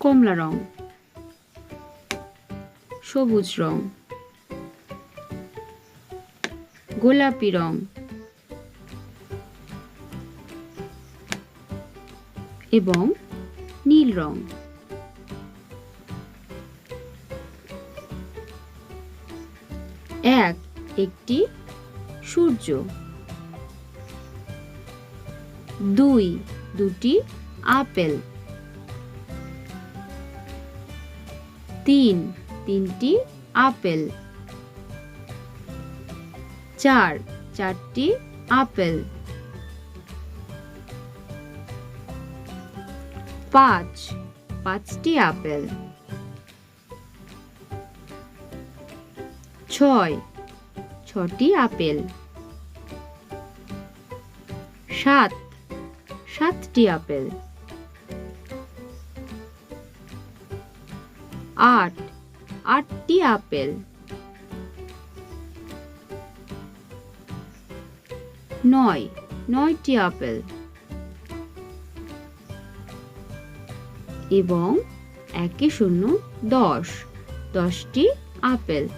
কমলা রং, সবুজ রং, গোলাপি রং, এবং নীল রং। এক, একটি সূর্য। দুই, দুটি আপেল। তিন, তিনটি আপেল। চার, চারটি আপেল। পাঁচ, পাঁচটি আপেল। ছয়, ছটি আপেল। সাত, সাতটি আপেল। আট আটটি আপেল। নয় নয়টি আপেল। এবং একে শূন্য দশ দশটি আপেল।